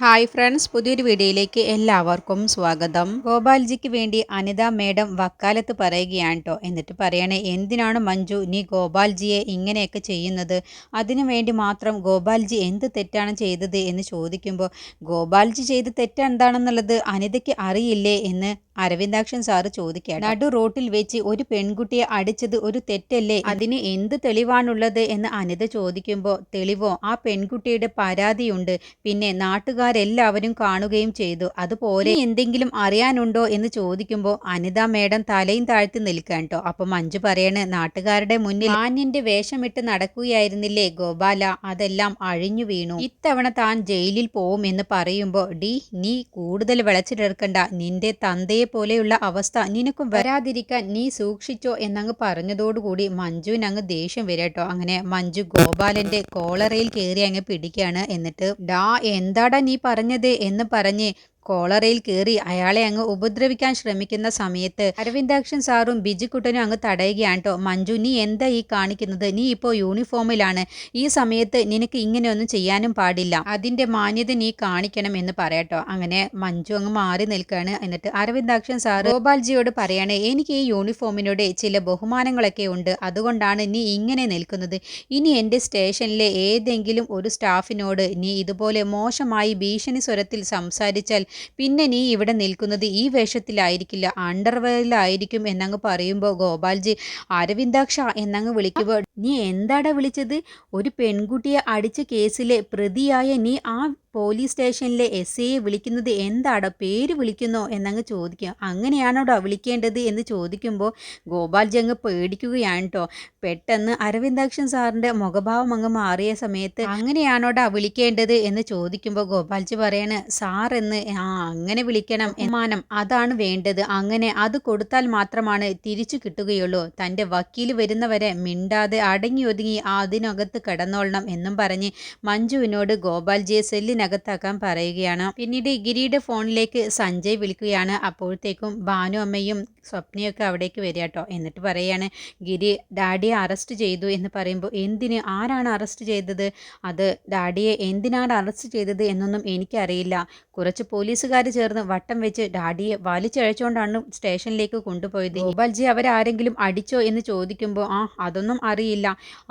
Hi friends പുതിയൊരു വീഡിയോയിലേക്ക് എല്ലാവർക്കും സ്വാഗതം. ഗോപാൽജിക്ക് വേണ്ടി അനിത മേഡം വക്കാലത്ത് പറയുകയാണ് കേട്ടോ എന്നിട്ട് പറയണേ എന്തിനാണ് മഞ്ജു നീ ഗോപാൽജിയെ ഇങ്ങനെയൊക്കെ ചെയ്യുന്നത്? അതിനു വേണ്ടി മാത്രം ഗോപാൽജി എന്ത് തെറ്റാണ് ചെയ്തത് എന്ന് ചോദിക്കുമ്പോൾ ഗോപാൽജി ചെയ്ത തെറ്റെന്താണെന്നുള്ളത് അനിതയ്ക്ക് അറിയില്ലേ എന്ന് അരവിന്ദാക്ഷൻ സാറ് ചോദിക്കുകയാണ് നടു റോട്ടിൽ വെച്ച് ഒരു പെൺകുട്ടിയെ അടിച്ചത് ഒരു തെറ്റല്ലേ? അതിന് എന്ത് തെളിവാണുള്ളത്? എന്ന് അനിത ചോദിക്കുമ്പോൾ തെളിവോ? ആ പെൺകുട്ടിയുടെ പരാതിയുണ്ട്. പിന്നെ നാട്ടുകാരെല്ലാവരും കാണുകയും ചെയ്തു. അതുപോലെ എന്തെങ്കിലും അറിയാനുണ്ടോ? എന്ന് ചോദിക്കുമ്പോൾ അനിത മേഡം തലയും താഴ്ത്തി നിൽക്കാൻ കേട്ടോ അപ്പൊ മഞ്ജു പറയണ് നാട്ടുകാരുടെ മുന്നിൽ മാന്യന്റെ വേഷമിട്ട് നടക്കുകയായിരുന്നില്ലേ ഗോപാല? അതെല്ലാം അഴിഞ്ഞു വീണു. ഇത്തവണ താൻ ജയിലിൽ പോവും എന്ന് പറയുമ്പോൾ ഡി നീ കൂടുതൽ വിളച്ചിട്ടെടുക്കണ്ട നിന്റെ തന്തയെ പോലെയുള്ള അവസ്ഥ നിനക്കും വരാതിരിക്കാൻ നീ സൂക്ഷിച്ചോ എന്നങ്ങ് പറഞ്ഞതോടുകൂടി മഞ്ജുവിന് അങ്ങ് ദേഷ്യം വരട്ടോ അങ്ങനെ മഞ്ജു ഗോപാലന്റെ കോളറയിൽ കയറി അങ്ങ് പിടിക്കുകയാണ് എന്നിട്ട് ഡാ എന്താടാ നീ പറഞ്ഞത്? എന്ന് പറഞ്ഞ് കോളറയിൽ കയറി അയാളെ അങ്ങ് ഉപദ്രവിക്കാൻ ശ്രമിക്കുന്ന സമയത്ത് അരവിന്ദാക്ഷൻ സാറും ബിജിക്കുട്ടനും അങ്ങ് തടയുകയാണ് കേട്ടോ മഞ്ജു നീ എന്താ ഈ കാണിക്കുന്നത്? നീ ഇപ്പോൾ യൂണിഫോമിലാണ്. ഈ സമയത്ത് നിനക്ക് ഇങ്ങനെയൊന്നും ചെയ്യാനും പാടില്ല. അതിന്റെ മാന്യത നീ കാണിക്കണം എന്ന് പറയട്ടോ അങ്ങനെ മഞ്ജു അങ്ങ് മാറി നിൽക്കുകയാണ്. എന്നിട്ട് അരവിന്ദാക്ഷൻ സാർ ഗോപാൽജിയോട് പറയാണ് എനിക്ക് ഈ യൂണിഫോമിനോട് ചില ബഹുമാനങ്ങളൊക്കെ ഉണ്ട്. അതുകൊണ്ടാണ് നീ ഇങ്ങനെ നിൽക്കുന്നത്. ഇനി എന്റെ സ്റ്റേഷനിലെ ഏതെങ്കിലും ഒരു സ്റ്റാഫിനോട് നീ ഇതുപോലെ മോശമായി ഭീഷണി സ്വരത്തിൽ സംസാരിച്ചാൽ പിന്നെ നീ ഇവിടെ നിൽക്കുന്നത് ഈ വേഷത്തിലായിരിക്കില്ല അണ്ടർവെയറിലായിരിക്കും എന്നങ്ങ് പറയുമ്പോൾ ഗോപാൽജി അരവിന്ദാക്ഷ എന്നങ്ങ് വിളിക്കുമ്പോൾ നീ എന്താടാ വിളിച്ചത്? ഒരു പെൺകുട്ടിയെ അടിച്ച കേസിലെ പ്രതിയായ നീ ആ പോലീസ് സ്റ്റേഷനിലെ എസ് ഐയെ വിളിക്കുന്നത് എന്താടോ പേര് വിളിക്കുന്നോ എന്നങ്ങ് ചോദിക്കും. അങ്ങനെയാണോടോ വിളിക്കേണ്ടത് എന്ന് ചോദിക്കുമ്പോൾ ഗോപാൽ ജംഗ് പേടിക്കുകയാണ് കേട്ടോ. പെട്ടെന്ന് അരവിന്ദാക്ഷൻ സാറിന്റെ മുഖഭാവം അങ്ങ് മാറിയ സമയത്ത് അങ്ങനെയാണോടാ വിളിക്കേണ്ടത് എന്ന് ചോദിക്കുമ്പോൾ ഗോപാൽജി പറയാണ് സാർ എന്ന് ആ അങ്ങനെ വിളിക്കണം. മാനം അതാണ് വേണ്ടത്. അങ്ങനെ അത് കൊടുത്താൽ മാത്രമാണ് തിരിച്ചു കിട്ടുകയുള്ളൂ. തന്റെ വക്കീൽ വരുന്നവരെ മിണ്ടാതെ അടങ്ങി ഒതുങ്ങി അതിനകത്ത് കിടന്നോളണം എന്നും പറഞ്ഞ് മഞ്ജുവിനോട് ഗോപാൽജിയെ സെല്ലിനകത്ത് അകത്താക്കാൻ പറയുകയാണ്. പിന്നീട് ഗിരിയുടെ ഫോണിലേക്ക് സഞ്ജയ് വിളിക്കുകയാണ്. അപ്പോഴത്തേക്കും ഭാനു അമ്മയും സ്വപ്നയൊക്കെ അവിടേക്ക് വരിക കേട്ടോ. എന്നിട്ട് പറയാണ് ഗിരി ഡാഡിയെ അറസ്റ്റ് ചെയ്തു എന്ന് പറയുമ്പോൾ എന്തിന്? ആരാണ് അറസ്റ്റ് ചെയ്തത്? അത് ഡാഡിയെ എന്തിനാണ് അറസ്റ്റ് ചെയ്തത് എന്നൊന്നും എനിക്കറിയില്ല. കുറച്ച് പോലീസുകാർ ചേർന്ന് വട്ടം വെച്ച് ഡാഡിയെ വലിച്ചഴച്ചുകൊണ്ടാണ് സ്റ്റേഷനിലേക്ക് കൊണ്ടുപോയത്. ഗോപാൽജി അവരാരെങ്കിലും അടിച്ചോ എന്ന് ചോദിക്കുമ്പോൾ ആ അതൊന്നും അറിയില്ല.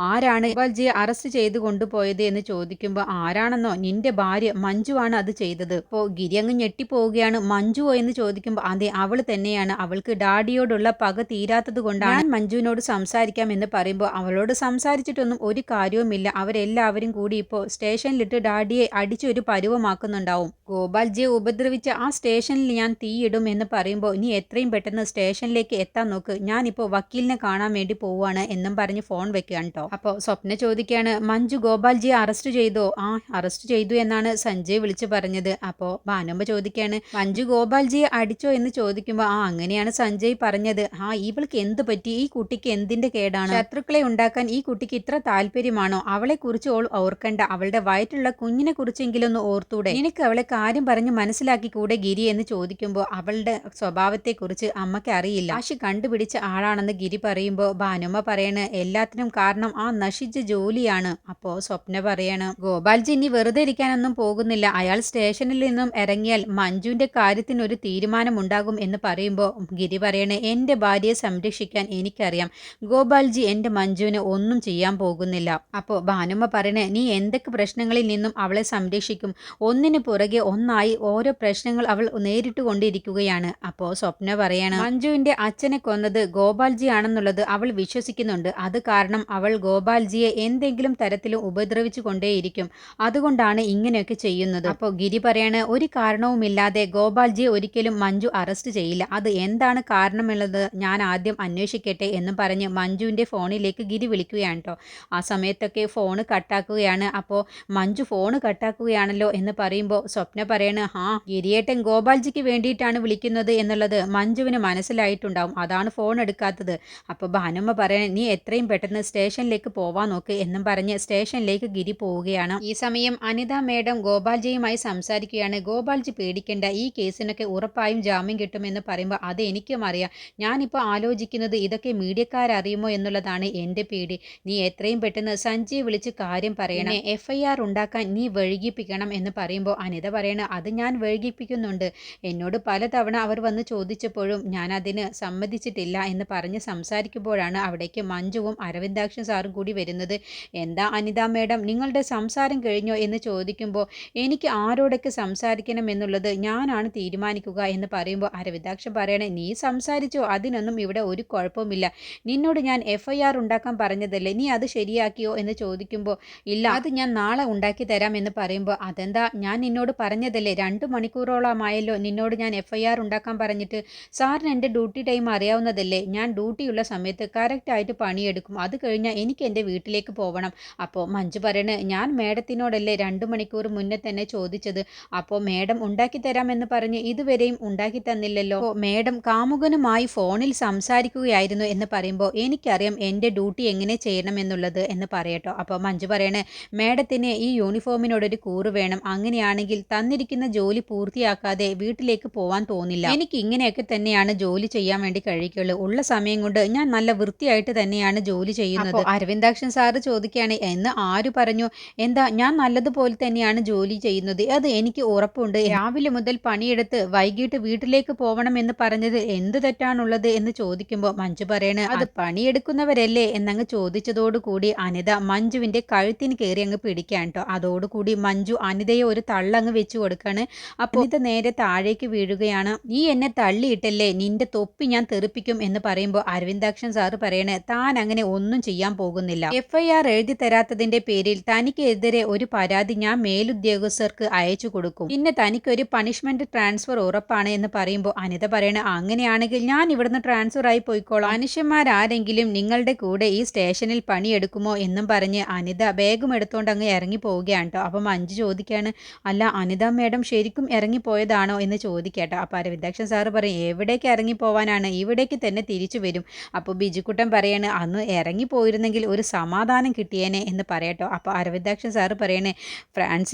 ആരാണ് ഗോപാൽജിയെ അറസ്റ്റ് ചെയ്ത് കൊണ്ടുപോയത് എന്ന് ചോദിക്കുമ്പോൾ ആരാണെന്നോ? നിന്റെ ഭാര്യ മഞ്ജുവാണ് അത് ചെയ്തത്. ഇപ്പോൾ ഗിരി അങ്ങ് ഞെട്ടിപ്പോവുകയാണ്. മഞ്ജുവോ എന്ന് ചോദിക്കുമ്പോൾ അതെ അവൾ തന്നെയാണ്. അവൾക്ക് ഡാഡിയോടുള്ള പക തീരാത്തത് കൊണ്ടാണ് മഞ്ജുവിനോട് സംസാരിക്കാം എന്ന് പറയുമ്പോൾ അവളോട് സംസാരിച്ചിട്ടൊന്നും ഒരു കാര്യവുമില്ല അവരെല്ലാവരും കൂടി ഇപ്പോൾ സ്റ്റേഷനിലിട്ട് ഡാഡിയെ അടിച്ചൊരു പരുവമാക്കുന്നുണ്ടാവും. ഗോപാൽജിയെ ഉപദ്രവിച്ച ആ സ്റ്റേഷനിൽ ഞാൻ തീയിടും എന്ന് പറയുമ്പോൾ നീ എത്രയും പെട്ടെന്ന് സ്റ്റേഷനിലേക്ക് എത്താൻ നോക്ക്. ഞാനിപ്പോൾ വക്കീലിനെ കാണാൻ വേണ്ടി പോവുകയാണ് എന്നും പറഞ്ഞ് ഫോൺ വെക്കുകയാണ് കേട്ടോ അപ്പോൾ സ്വപ്ന ചോദിക്കുകയാണ് മഞ്ജു ഗോപാൽജിയെ അറസ്റ്റ് ചെയ്തോ? ആ അറസ്റ്റ് ചെയ്തു എന്നാണ് സഞ്ജയ് വിളിച്ചു പറഞ്ഞത്. അപ്പോൾ ഭാനുമ്പ ചോദിക്കുകയാണ് മഞ്ജു ഗോപാൽജിയെ അടിച്ചോ? എന്ന് ചോദിക്കുമ്പോൾ ആ അങ്ങനെയാണ് സഞ്ജയ് പറഞ്ഞത്. ആ ഇവൾക്ക് എന്ത് പറ്റി? ഈ കുട്ടിക്ക് എന്തിന്റെ കേടാണ്? ശത്രുക്കളെ ഉണ്ടാക്കാൻ ഈ കുട്ടിക്ക് ഇത്ര താല്പര്യമാണോ? അവളെ കുറിച്ച് ഓൾ ഓർക്കണ്ട. അവളുടെ വയറ്റുള്ള കുഞ്ഞിനെ കുറിച്ചെങ്കിലും ഒന്ന് ഓർത്തൂടെ. നിനക്ക് അവളെ കാര്യം പറഞ്ഞ് മനസ്സിലാക്കി കൂടെ ഗിരി? എന്ന് ചോദിക്കുമ്പോൾ അവളുടെ സ്വഭാവത്തെക്കുറിച്ച് അമ്മയ്ക്ക് അറിയില്ല. ആശി കണ്ടുപിടിച്ച ആളാണെന്ന് ഗിരി പറയുമ്പോൾ ഭാനുമ്മ പറയണ് എല്ലാത്തിനും കാരണം ആ നശിച്ച ജോലിയാണ്. അപ്പോ സ്വപ്ന പറയാണ് ഗോപാൽജി ഇനി വെറുതെ ഇരിക്കാനൊന്നും പോകുന്നില്ല. അയാൾ സ്റ്റേഷനിൽ നിന്നും ഇറങ്ങിയാൽ മഞ്ജുവിന്റെ കാര്യത്തിന് ഒരു തീരുമാനമുണ്ടാകും എന്ന് പറയുമ്പോൾ ഗിരി പറയണേ എന്റെ ഭാര്യയെ സംരക്ഷിക്കാൻ എനിക്കറിയാം. ഗോപാൽജി എന്റെ മഞ്ജുവിന് ഒന്നും ചെയ്യാൻ പോകുന്നില്ല. അപ്പോൾ ഭാനുമ്മ പറയണേ നീ എന്തൊക്കെ പ്രശ്നങ്ങളിൽ നിന്നും അവളെ സംരക്ഷിക്കും? ഒന്നിന് പുറകെ ഒന്നായി ഓരോ പ്രശ്നങ്ങൾ അവൾ നേരിട്ട് കൊണ്ടിരിക്കുകയാണ് അപ്പോൾ സ്വപ്ന പറയാണ് മഞ്ജുവിന്റെ അച്ഛനെ കൊന്നത് ഗോപാൽജി ആണെന്നുള്ളത് അവൾ വിശ്വസിക്കുന്നുണ്ട്. അത് കാരണം അവൾ ഗോപാൽജിയെ എന്തെങ്കിലും തരത്തിലും ഉപദ്രവിച്ചു കൊണ്ടേയിരിക്കും അതുകൊണ്ടാണ് ഇങ്ങനെയൊക്കെ ചെയ്യുന്നത്. അപ്പോൾ ഗിരി പറയാണ് ഒരു കാരണവുമില്ലാതെ ഗോപാൽജി ഒരിക്കലും മഞ്ജു അറസ്റ്റ് ചെയ്യില്ല. അത് എന്താണ് കാരണമുള്ളത് ഞാൻ ആദ്യം അന്വേഷിക്കട്ടെ എന്ന് പറഞ്ഞ് മഞ്ജുവിന്റെ ഫോണിലേക്ക് ഗിരി വിളിക്കുകയാണ് കേട്ടോ ആ സമയത്തൊക്കെ ഫോൺ കട്ടാക്കുകയാണ്. അപ്പോൾ മഞ്ജു ഫോൺ കട്ടാക്കുകയാണല്ലോ എന്ന് പറയുമ്പോൾ സ്വപ്ന പറയാണ് ഹാ ഗിരിയേട്ടൻ ഗോപാൽജിക്ക് വേണ്ടിയിട്ടാണ് വിളിക്കുന്നത് എന്നുള്ളത് മഞ്ജുവിന് മനസ്സിലായിട്ടുണ്ടാവും. അതാണ് ഫോൺ എടുക്കാത്തത്. അപ്പോൾ ഭാനുമ്മ പറയണേ നീ എത്രയും പെട്ടെന്ന് സ്റ്റേഷനിലേക്ക് പോവാൻ നോക്ക് എന്നും പറഞ്ഞ് സ്റ്റേഷനിലേക്ക് ഗിരി പോവുകയാണ്. ഈ സമയം അനിത മേഡം മേഡം ഗോപാൽജിയുമായി സംസാരിക്കുകയാണ്. ഗോപാൽജി പേടിക്കേണ്ട ഈ കേസിനൊക്കെ ഉറപ്പായും ജാമ്യം കിട്ടുമെന്ന് പറയുമ്പോൾ അത് എനിക്കും അറിയാം. ഞാനിപ്പോൾ ആലോചിക്കുന്നത് ഇതൊക്കെ മീഡിയക്കാരറിയുമോ എന്നുള്ളതാണ് എന്റെ പേടി. നീ എത്രയും പെട്ടെന്ന് സഞ്ജയ് വിളിച്ച് കാര്യം പറയണം. എഫ് ഐ ആർ ഉണ്ടാക്കാൻ നീ വഴുകിപ്പിക്കണം എന്ന് പറയുമ്പോൾ അനിത പറയണ അത് ഞാൻ വഴുകിപ്പിക്കുന്നുണ്ട് എന്നോട് പലതവണ അവർ വന്ന് ചോദിച്ചപ്പോഴും ഞാൻ അതിന് സമ്മതിച്ചിട്ടില്ല എന്ന് പറഞ്ഞ് സംസാരിക്കുമ്പോഴാണ് അവിടേക്ക് മഞ്ജുവും അരവിന്ദാക്ഷൻ സാറും കൂടി വരുന്നത്. എന്താ അനിത മേഡം നിങ്ങളുടെ സംസാരം കഴിഞ്ഞോ? എന്ന് ചോദിക്കുമ്പോൾ എനിക്ക് ആരോടൊക്കെ സംസാരിക്കണം എന്നുള്ളത് ഞാനാണ് തീരുമാനിക്കുക എന്ന് പറയുമ്പോൾ അരവിദാക്ഷൻ പറയണേ നീ സംസാരിച്ചോ അതിനൊന്നും ഇവിടെ ഒരു കുഴപ്പമില്ല നിന്നോട് ഞാൻ എഫ് ഐ ആർ ഉണ്ടാക്കാൻ പറഞ്ഞതല്ലേ? നീ അത് ശരിയാക്കിയോ? എന്ന് ചോദിക്കുമ്പോൾ ഇല്ല അത് ഞാൻ നാളെ ഉണ്ടാക്കി തരാം എന്ന് പറയുമ്പോൾ അതെന്താ? ഞാൻ നിന്നോട് പറഞ്ഞതല്ലേ? രണ്ട് മണിക്കൂറോളമായല്ലോ നിന്നോട് ഞാൻ എഫ് ഐ ആർ ഉണ്ടാക്കാൻ പറഞ്ഞിട്ട്. സാറിന് എന്റെ ഡ്യൂട്ടി ടൈം അറിയാവുന്നതല്ലേ? ഞാൻ ഡ്യൂട്ടിയുള്ള സമയത്ത് കറക്റ്റായിട്ട് പണിയെടുക്കും. അത് കഴിഞ്ഞാൽ എനിക്ക് എന്റെ വീട്ടിലേക്ക് പോകണം അപ്പോൾ മഞ്ജു പറയണേ ഞാൻ മേഡത്തിനോടല്ലേ രണ്ട് മണിക്കൂർ മുന്നേ തന്നെ ചോദിച്ചത് അപ്പോൾ മേഡം ഉണ്ടാക്കി തരാമെന്ന് പറഞ്ഞ് ഇതുവരെയും ഉണ്ടാക്കി തന്നില്ലല്ലോ. മേഡം കാമുകനുമായി ഫോണിൽ സംസാരിക്കുകയായിരുന്നു എന്ന് പറയുമ്പോൾ എനിക്കറിയാം എന്റെ ഡ്യൂട്ടി എങ്ങനെ ചെയ്യണമെന്നുള്ളത് എന്ന് പറയട്ടോ. അപ്പോൾ മഞ്ജു പറയണേ മേഡത്തിന് ഈ യൂണിഫോമിനോടൊരു കൂറ് വേണം. അങ്ങനെയാണെങ്കിൽ തന്നിരിക്കുന്ന ജോലി പൂർത്തിയാക്കാതെ വീട്ടിലേക്ക് പോവാൻ തോന്നില്ല. എനിക്ക് ഇങ്ങനെയൊക്കെ തന്നെയാണ് ജോലി ചെയ്യാൻ വേണ്ടി കഴിയുള്ളൂ ഉള്ള സമയം കൊണ്ട് ഞാൻ നല്ല വൃത്തിയായിട്ട് തന്നെയാണ് ജോലി ചെയ്യുന്നത്. അരവിന്ദാക്ഷൻ സാറ് ചോദിക്കുകയാണ് എന്ന് ആര് പറഞ്ഞു? എന്താ ഞാൻ നല്ലതുപോലെ തന്നെയാണ് ജോലി ചെയ്യുന്നത്. അത് എനിക്ക് ഉറപ്പുണ്ട്. രാവിലെ മുതൽ പണിയെടുത്ത് വൈകിട്ട് വീട്ടിലേക്ക് പോകണമെന്ന് പറഞ്ഞത് എന്ത് തെറ്റാണുള്ളത് എന്ന് ചോദിക്കുമ്പോൾ മഞ്ജു പറയണ് അത് പണിയെടുക്കുന്നവരല്ലേ? എന്നങ്ങ് ചോദിച്ചതോടുകൂടി അനിത മഞ്ജുവിന്റെ കഴുത്തിന് കയറി അങ്ങ് പിടിക്കാൻ കേട്ടോ അതോടുകൂടി മഞ്ജു അനിതയെ ഒരു തള്ളങ്ങ് വെച്ചു കൊടുക്കാണ്. അപ്പോൾ അനിത നേരെ താഴേക്ക് വീഴുകയാണ്. നീ എന്നെ തള്ളിയിട്ടല്ലേ? നിന്റെ തൊപ്പി ഞാൻ തെറിപ്പിക്കും എന്ന് പറയുമ്പോൾ അരവിന്ദാക്ഷൻ സാറ് പറയണേ താൻ അങ്ങനെ ഒന്നും ചെയ്യാൻ പോകുന്നില്ല. എഫ് ഐ ആർ എഴുതി തരാത്തതിന്റെ പേരിൽ തനിക്കെതിരെ ഒരു പരാതി ഞാൻ മേലുദ്യോഗസ്ഥർക്ക് അയച്ചു കൊടുക്കും. പിന്നെ തനിക്കൊരു പണിഷ്മെന്റ് ട്രാൻസ്ഫർ ഉറപ്പാണ് എന്ന് പറയുമ്പോൾ അനിത പറയണ അങ്ങനെയാണെങ്കിൽ ഞാൻ ഇവിടുന്ന് ട്രാൻസ്ഫർ ആയി പോയിക്കോളാം. മനുഷ്യന്മാരാരെങ്കിലും നിങ്ങളുടെ കൂടെ ഈ സ്റ്റേഷനിൽ പണിയെടുക്കുമോ എന്നും പറഞ്ഞ് അനിത ബാഗും എടുത്തുകൊണ്ട് അങ്ങ് ഇറങ്ങി പോവുകയാണ് കേട്ടോ അപ്പം മഞ്ജു ചോദിക്കുകയാണ് അല്ല അനിത മേഡം ശരിക്കും ഇറങ്ങിപ്പോയതാണോ എന്ന് ചോദിക്കട്ടോ. അപ്പോൾ അരവിന്ദാക്ഷൻ സാറ് പറയും എവിടേക്ക് ഇറങ്ങിപ്പോവാനാണ് ഇവിടേക്ക് തന്നെ തിരിച്ചു വരും. അപ്പോൾ ബിജുക്കുട്ടൻ പറയാണ് അന്ന് ഇറങ്ങിപ്പോയിരുന്നെങ്കിൽ ഒരു സമാധാനം കിട്ടിയേനെ എന്ന് പറയട്ടോ. അപ്പോൾ അരവിന്ദാക്ഷൻ സാറ് പറയണേ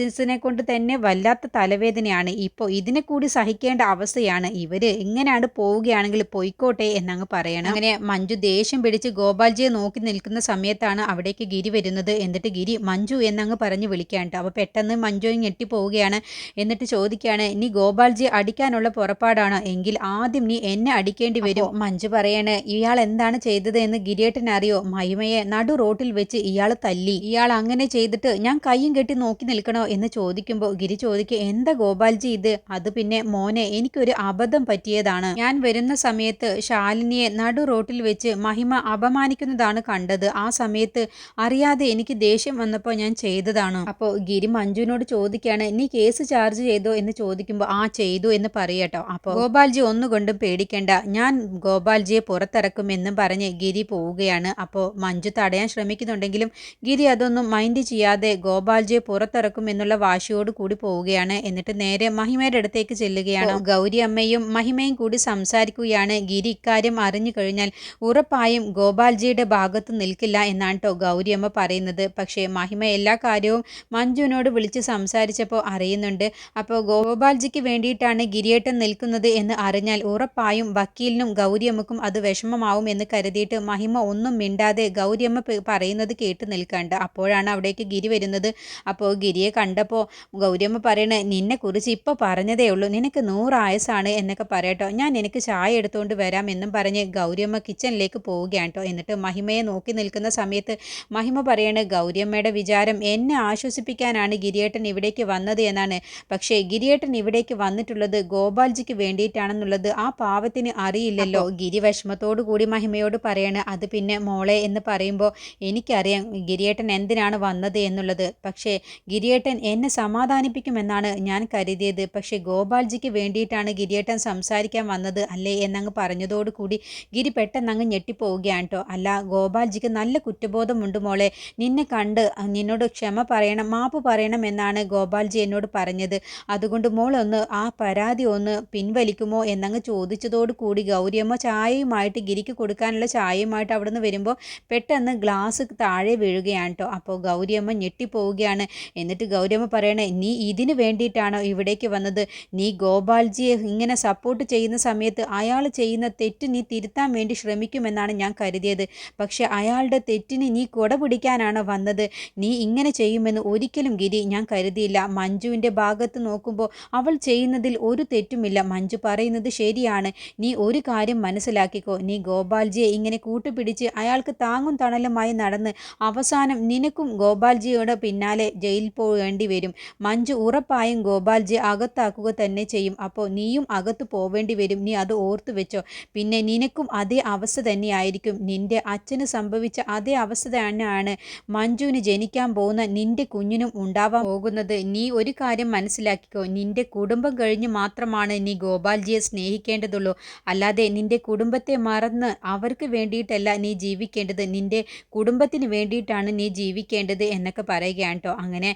ഫ്രാൻസിസിനെ കൊണ്ട് തന്നെ വല്ലാത്ത തലവേദനയാണ്. ഇപ്പോൾ ഇതിനെ കൂടി സഹിക്കേണ്ട അവസ്ഥയാണ്. ഇവർ ഇങ്ങനെയാണ് പോവുകയാണെങ്കിൽ പോയിക്കോട്ടെ എന്നങ്ങ് പറയണം. അങ്ങനെ മഞ്ജു ദേഷ്യം പിടിച്ച് ഗോപാൽജിയെ നോക്കി നിൽക്കുന്ന സമയത്താണ് അവിടേക്ക് ഗിരി വരുന്നത്. എന്നിട്ട് ഗിരി മഞ്ജു എന്നങ്ങ് പറഞ്ഞ് വിളിക്കാണ്ട് അപ്പോൾ പെട്ടെന്ന് മഞ്ജു ഞെട്ടിപ്പോവുകയാണ്. എന്നിട്ട് ചോദിക്കുകയാണ് നീ ഗോപാൽജിയെ അടിക്കാനുള്ള പുറപ്പാടാണ്? എങ്കിൽ ആദ്യം നീ എന്നെ അടിക്കേണ്ടി വരും. മഞ്ജു പറയാണ് ഇയാൾ എന്താണ് ചെയ്തത് എന്ന് ഗിരിയേട്ടൻ അറിയോ? മഹിമയെ നടു റോട്ടിൽ വെച്ച് ഇയാൾ തല്ലി. ഇയാൾ അങ്ങനെ ചെയ്തിട്ട് ഞാൻ കയ്യും കെട്ടി നോക്കി നിൽക്കണോ എന്ന് ചോദിക്കുമ്പോൾ ഗിരി ചോദിക്കുക എന്താ ഗോപാൽജി ഇത്? അത് പിന്നെ മോനെ എനിക്കൊരു അബദ്ധം പറ്റിയതാണ്. ഞാൻ വരുന്ന സമയത്ത് ശാലിനിയെ നടു റോട്ടിൽ വെച്ച് മഹിമ അപമാനിക്കുന്നതാണ് കണ്ടത്. ആ സമയത്ത് അറിയാതെ എനിക്ക് ദേഷ്യം വന്നപ്പോൾ ഞാൻ ചെയ്തതാണ്. അപ്പോൾ ഗിരി മഞ്ജുവിനോട് ചോദിക്കുകയാണ് നീ കേസ് ചാർജ് ചെയ്തോ? എന്ന് ചോദിക്കുമ്പോൾ ആ ചെയ്തു എന്ന് പറയട്ടോ. അപ്പോൾ ഗോപാൽജി ഒന്നുകൊണ്ടും പേടിക്കേണ്ട. ഞാൻ ഗോപാൽജിയെ പുറത്തിറക്കുമെന്നും പറഞ്ഞ് ഗിരി പോവുകയാണ്. അപ്പോൾ മഞ്ജു തടയാൻ ശ്രമിക്കുന്നുണ്ടെങ്കിലും ഗിരി അതൊന്നും മൈൻഡ് ചെയ്യാതെ ഗോപാൽജിയെ പുറത്തിറക്കും എന്നുള്ള വാശിയോട് കൂടി പോവുകയാണ്. എന്നിട്ട് നേരെ മഹിമയുടെ അടുത്തേക്ക് ചെല്ലുകയാണ്. ഗൗരി അമ്മയും മഹിമയും കൂടി സംസാരിക്കുകയാണ്. ഗിരി ഇക്കാര്യം അറിഞ്ഞു കഴിഞ്ഞാൽ ഉറപ്പായും ഗോപാൽജിയുടെ ഭാഗത്ത് നിൽക്കില്ല എന്നാണ് കേട്ടോ ഗൗരിയമ്മ പറയുന്നത്. പക്ഷേ മഹിമ എല്ലാ കാര്യവും മഞ്ജുവിനോട് വിളിച്ച് സംസാരിച്ചപ്പോൾ അറിയുന്നുണ്ട്. അപ്പോൾ ഗോപാൽജിക്ക് വേണ്ടിയിട്ടാണ് ഗിരിയേട്ടൻ നിൽക്കുന്നത് എന്ന് അറിഞ്ഞാൽ ഉറപ്പായും വക്കീലിനും ഗൗരിയമ്മക്കും അത് വിഷമമാവും എന്ന് കരുതിയിട്ട് മഹിമ ഒന്നും മിണ്ടാതെ ഗൗരിയമ്മ പറയുന്നത് കേട്ട് നിൽക്കണ്ട. അപ്പോഴാണ് അവിടേക്ക് ഗിരി വരുന്നത്. അപ്പോൾ ഗിരിയെ കണ്ടപ്പോൾ ഗൗരിയമ്മ പറയണേ നിന്നെ കുറിച്ച് ഇപ്പോൾ പറഞ്ഞതേ ഉള്ളൂ. നിനക്ക് നൂറായസാണ് എന്നൊക്കെ പറയട്ടോ. ഞാൻ എനിക്ക് ചായ എടുത്തുകൊണ്ട് വരാം എന്നും പറഞ്ഞ് ഗൗരിയമ്മ കിച്ചണിലേക്ക് പോവുകയാണ് കേട്ടോ എന്നിട്ട് മഹിമയെ നോക്കി നിൽക്കുന്ന സമയത്ത് മഹിമ പറയണ ഗൗരിയമ്മയുടെ വിചാരം എന്നെ ആശ്വസിപ്പിക്കാനാണ് ഗിരിയേട്ടൻ ഇവിടേക്ക് വന്നത് എന്നാണ്. പക്ഷേ ഗിരിയേട്ടൻ ഇവിടേക്ക് വന്നിട്ടുള്ളത് ഗോപാൽജിക്ക് വേണ്ടിയിട്ടാണെന്നുള്ളത് ആ പാവത്തിന് അറിയില്ലല്ലോ. ഗിരി വിഷമത്തോടു കൂടി മഹിമയോട് പറയാണ് അത് പിന്നെ മോളെ എന്ന് പറയുമ്പോൾ എനിക്കറിയാം ഗിരിയേട്ടൻ എന്തിനാണ് വന്നത് എന്നുള്ളത്. പക്ഷേ ഗിരിയേട്ടൻ എന്നെ സമാധാനിപ്പിക്കുമെന്നാണ് ഞാൻ കരുതിയത്. പക്ഷേ ഗോപാൽജിക്ക് വേണ്ടിയിട്ടാണ് ഗിരിയേട്ടൻ സംസാരിക്കാൻ വന്നത് അല്ലേ എന്നങ്ങ് പറഞ്ഞതോടുകൂടി ഗിരി പെട്ടെന്നങ്ങ് ഞെട്ടിപ്പോവുകയാണ് കേട്ടോ. അല്ല ഗോപാൽജിക്ക് നല്ല കുറ്റബോധമുണ്ട് മോളെ. നിന്നെ കണ്ട് നിന്നോട് ക്ഷമ പറയണം മാപ്പ് പറയണം എന്നാണ് ഗോപാൽജി എന്നോട് പറഞ്ഞത്. അതുകൊണ്ട് മോൾ ഒന്ന് ആ പരാതി ഒന്ന് പിൻവലിക്കുമോ എന്നങ്ങ് ചോദിച്ചതോട് കൂടി ഗൗരിയമ്മ ചായയുമായിട്ട് ഗിരിക്ക് കൊടുക്കാനുള്ള ചായയുമായിട്ട് അവിടെ നിന്ന് വരുമ്പോൾ പെട്ടെന്ന് ഗ്ലാസ് താഴെ വീഴുകയാണ് കേട്ടോ. അപ്പോൾ ഗൗരിയമ്മ ഞെട്ടിപ്പോവുകയാണ്. എന്നിട്ട് ഗൗരി ഗൗരമ്മ പറയണേ നീ ഇതിന് വേണ്ടിയിട്ടാണോ ഇവിടേക്ക് വന്നത്? നീ ഗോപാൽജിയെ ഇങ്ങനെ സപ്പോർട്ട് ചെയ്യുന്ന സമയത്ത് അയാൾ ചെയ്യുന്ന തെറ്റ് നീ തിരുത്താൻ വേണ്ടി ശ്രമിക്കുമെന്നാണ് ഞാൻ കരുതിയത്. പക്ഷേ അയാളുടെ തെറ്റിന് നീ കുട പിടിക്കാനാണ് വന്നത്? നീ ഇങ്ങനെ ചെയ്യുമെന്ന് ഒരിക്കലും ഗിരി ഞാൻ കരുതിയില്ല. മഞ്ജുവിന്റെ ഭാഗത്ത് നോക്കുമ്പോൾ അവൾ ചെയ്യുന്നതിൽ ഒരു തെറ്റുമില്ല. മഞ്ജു പറയുന്നത് ശരിയാണ്. നീ ഒരു കാര്യം മനസ്സിലാക്കിക്കോ. നീ ഗോപാൽജിയെ ഇങ്ങനെ കൂട്ടുപിടിച്ച് അയാൾക്ക് താങ്ങും തണലുമായി നടന്ന് അവസാനം നിനക്കും ഗോപാൽജിയോട് പിന്നാലെ ജയിലിൽ പോകേണ്ടി വരും. മഞ്ജു ഉറപ്പായും ഗോപാൽജി അകത്താക്കുക തന്നെ ചെയ്യും. അപ്പോൾ നീയും അകത്ത് പോവേണ്ടി വരും. നീ അത് ഓർത്തു വെച്ചോ. പിന്നെ നിനക്കും അതേ അവസ്ഥ തന്നെയായിരിക്കും. നിന്റെ അച്ഛന് സംഭവിച്ച അതേ അവസ്ഥ തന്നെയാണ് മഞ്ജുവിന് ജനിക്കാൻ പോകുന്ന നിന്റെ കുഞ്ഞിനും ഉണ്ടാവാൻ പോകുന്നത്. നീ ഒരു കാര്യം മനസ്സിലാക്കിക്കോ. നിന്റെ കുടുംബം കഴിഞ്ഞ് മാത്രമാണ് നീ ഗോപാൽജിയെ സ്നേഹിക്കേണ്ടതുള്ളൂ. അല്ലാതെ നിന്റെ കുടുംബത്തെ മറന്ന് അവർക്ക് വേണ്ടിയിട്ടല്ല നീ ജീവിക്കേണ്ടത്. നിന്റെ കുടുംബത്തിന് വേണ്ടിയിട്ടാണ് നീ ജീവിക്കേണ്ടത് എന്നൊക്കെ പറയുകയാണ് കേട്ടോ. അങ്ങനെ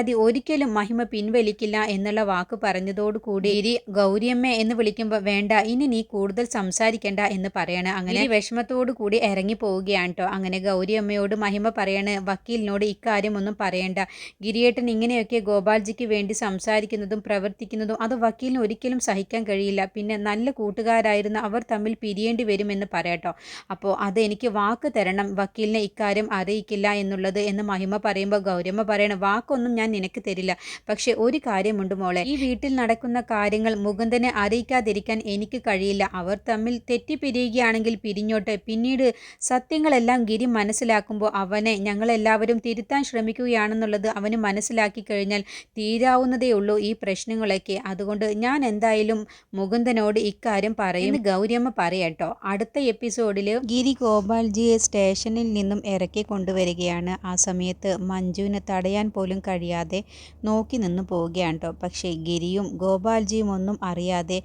പാരാതി ഒരിക്കലും മഹിമ പിൻവലിക്കില്ല എന്നുള്ള വാക്ക് പറഞ്ഞതോടുകൂടി ഇരി ഗൗരിയമ്മ എന്ന് വിളിക്കുമ്പോൾ വേണ്ട ഇനി നീ കൂടുതൽ സംസാരിക്കേണ്ട എന്ന് പറയണം. അങ്ങനെ വിഷമത്തോടു കൂടി ഇറങ്ങി പോവുകയാണ് കേട്ടോ അങ്ങനെ ഗൗരിയമ്മയോട് മഹിമ പറയണ വക്കീലിനോട് ഇക്കാര്യം ഒന്നും പറയണ്ട. ഗിരിയേട്ടൻ ഇങ്ങനെയൊക്കെ ഗോപാൽജിക്ക് വേണ്ടി സംസാരിക്കുന്നതും പ്രവർത്തിക്കുന്നതും അത് വക്കീലിന് ഒരിക്കലും സഹിക്കാൻ കഴിയില്ല. പിന്നെ നല്ല കൂട്ടുകാരായിരുന്ന അവർ തമ്മിൽ പിരിയേണ്ടി വരുമെന്ന് പറയട്ടോ അപ്പോൾ അത് എനിക്ക് വാക്ക് തരണം. വക്കീലിനെ ഇക്കാര്യം അറിയിക്കില്ല എന്നുള്ളത് എന്ന് മഹിമ പറയുമ്പോൾ ഗൗരിയമ്മ പറയണം വാക്കൊന്നും ഞാൻ നിനക്ക് തരില്ല. പക്ഷെ ഒരു കാര്യമുണ്ട് മോളെ. ഈ വീട്ടിൽ നടക്കുന്ന കാര്യങ്ങൾ മുകുന്ദനെ അറിയിക്കാതിരിക്കാൻ എനിക്ക് കഴിയില്ല. അവർ തമ്മിൽ തെറ്റിപ്പിരിയുകയാണെങ്കിൽ പിരിഞ്ഞോട്ടെ. പിന്നീട് സത്യങ്ങളെല്ലാം ഗിരി മനസ്സിലാക്കുമ്പോൾ അവനെ ഞങ്ങളെല്ലാവരും തിരുത്താൻ ശ്രമിക്കുകയാണെന്നുള്ളത് അവന് മനസ്സിലാക്കി കഴിഞ്ഞാൽ തീരാവുന്നതേ ഉള്ളൂ ഈ പ്രശ്നങ്ങളൊക്കെ. അതുകൊണ്ട് ഞാൻ എന്തായാലും മുകുന്ദനോട് ഇക്കാര്യം പറയും. ഗൗരിയമ്മ പറയട്ടോ. അടുത്ത എപ്പിസോഡിൽ ഗിരി ഗോപാൽജിയെ സ്റ്റേഷനിൽ നിന്നും ഇറക്കി കൊണ്ടുവരികയാണ്. ആ സമയത്ത് മഞ്ജുവിന് തടയാൻ പോലും കഴിയാതെ നോക്കി നിന്ന് പോവുകയാണ് കേട്ടോ പക്ഷേ ഗിരിയും ഗോപാൽജിയും ഒന്നും അറിയാതെ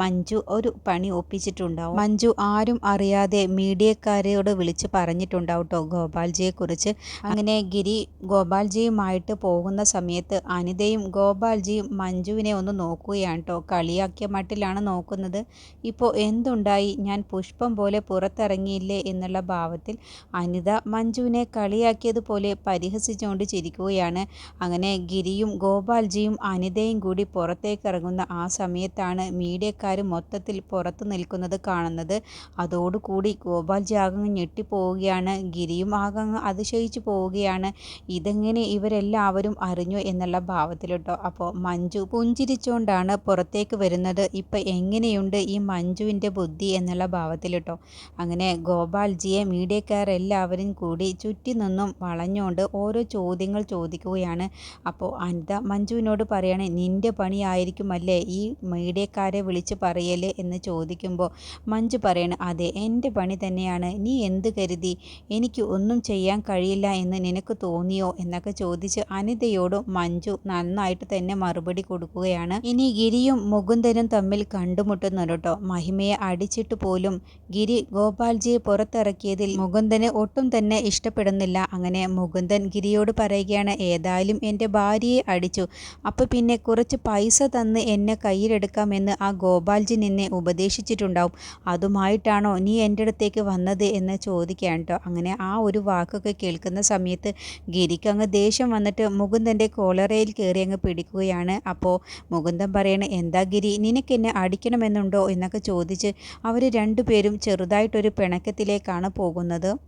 മഞ്ജു ഒരു പണി ഒപ്പിച്ചിട്ടുണ്ടാവും. മഞ്ജു ആരും അറിയാതെ മീഡിയക്കാരോട് വിളിച്ച് പറഞ്ഞിട്ടുണ്ടാവും കേട്ടോ ഗോപാൽജിയെക്കുറിച്ച്. അങ്ങനെ ഗിരി ഗോപാൽജിയുമായിട്ട് പോകുന്ന സമയത്ത് അനിതയും ഗോപാൽജിയും മഞ്ജുവിനെ ഒന്ന് നോക്കുകയാണ് കേട്ടോ കളിയാക്കിയ മട്ടിലാണ് നോക്കുന്നത്. ഇപ്പോൾ എന്തുണ്ടായി? ഞാൻ പുഷ്പം പോലെ പുറത്തിറങ്ങിയില്ലേ എന്നുള്ള ഭാവത്തിൽ അനിത മഞ്ജുവിനെ കളിയാക്കിയതുപോലെ പരിഹസിച്ചുകൊണ്ട് ചിരിക്കുകയാണ്. അങ്ങനെ ഗിരിയും ഗോപാൽജിയും അനിതയും കൂടി പുറത്തേക്ക് ഇറങ്ങുന്ന ആ സമയത്താണ് മീഡിയക്കാർ മൊത്തത്തിൽ പുറത്ത് നിൽക്കുന്നത് കാണുന്നത്. അതോടുകൂടി ഗോപാൽജി ആകങ്ങ് ഞെട്ടിപ്പോവുകയാണ്. ഗിരിയും ആകങ്ങ് അതിശയിച്ചു പോവുകയാണ്. ഇതെങ്ങനെ ഇവരെല്ലാവരും അറിഞ്ഞു എന്നുള്ള ഭാവത്തിലിട്ടോ. അപ്പോൾ മഞ്ജു പുഞ്ചിരിച്ചുകൊണ്ടാണ് പുറത്തേക്ക് വരുന്നത്. ഇപ്പം എങ്ങനെയുണ്ട് ഈ മഞ്ജുവിന്റെ ബുദ്ധി എന്നുള്ള ഭാവത്തിലിട്ടോ. അങ്ങനെ ഗോപാൽജിയെ മീഡിയക്കാരെല്ലാവരും കൂടി ചുറ്റി നിന്നും വളഞ്ഞുകൊണ്ട് ഓരോ ചോദ്യങ്ങൾ ചോദിക്കുകയാണ്. അപ്പോൾ അനിത മഞ്ജുവിനോട് പറയണേ നിന്റെ പണിയായിരിക്കുമല്ലേ ഈ മീഡിയക്കാരെ വിളിച്ച് പറയല്ലേ എന്ന് ചോദിക്കുമ്പോൾ മഞ്ജു പറയണ അതെ എന്റെ പണി തന്നെയാണ്. നീ എന്ത് കരുതി? എനിക്ക് ഒന്നും ചെയ്യാൻ കഴിയില്ല എന്ന് നിനക്ക് തോന്നിയോ? എന്നൊക്കെ ചോദിച്ച് അനിതയോടും മഞ്ജു നന്നായിട്ട് തന്നെ മറുപടി കൊടുക്കുകയാണ്. ഇനി ഗിരിയും മുകുന്ദനും തമ്മിൽ കണ്ടുമുട്ടുന്നു കേട്ടോ. മഹിമയെ അടിച്ചിട്ട് പോലും ഗിരി ഗോപാൽജിയെ പുറത്തിറക്കിയതിൽ മുകുന്ദന് ഒട്ടും തന്നെ ഇഷ്ടപ്പെടുന്നില്ല. അങ്ങനെ മുകുന്ദൻ ഗിരിയോട് പറയുകയാണ് ഏതായാലും എന്റെ ഭാര്യയെ അടിച്ചു. അപ്പോൾ പിന്നെ കുറച്ച് പൈസ തന്ന് എന്നെ കയ്യിലെടുക്കാമെന്ന് ആ ഗോപാൽജി നിന്നെ ഉപദേശിച്ചിട്ടുണ്ടാവും. അതുമായിട്ടാണോ നീ എന്റെ അടുത്തേക്ക് വന്നത് എന്ന് ചോദിക്കുകയാണ് കേട്ടോ. അങ്ങനെ ആ ഒരു വാക്കൊക്കെ കേൾക്കുന്ന സമയത്ത് ഗിരിക്ക് അങ്ങ് ദേഷ്യം വന്നിട്ട് മുകുന്ദന്റെ കോളറയിൽ കയറി അങ്ങ് പിടിക്കുകയാണ്. അപ്പോൾ മുകുന്ദൻ പറയണ എന്താ ഗിരി നിനക്ക് എന്നെ അടിക്കണമെന്നുണ്ടോ? എന്നൊക്കെ ചോദിച്ച് അവർ രണ്ടുപേരും ചെറുതായിട്ടൊരു പിണക്കത്തിലേക്കാണ് പോകുന്നത്.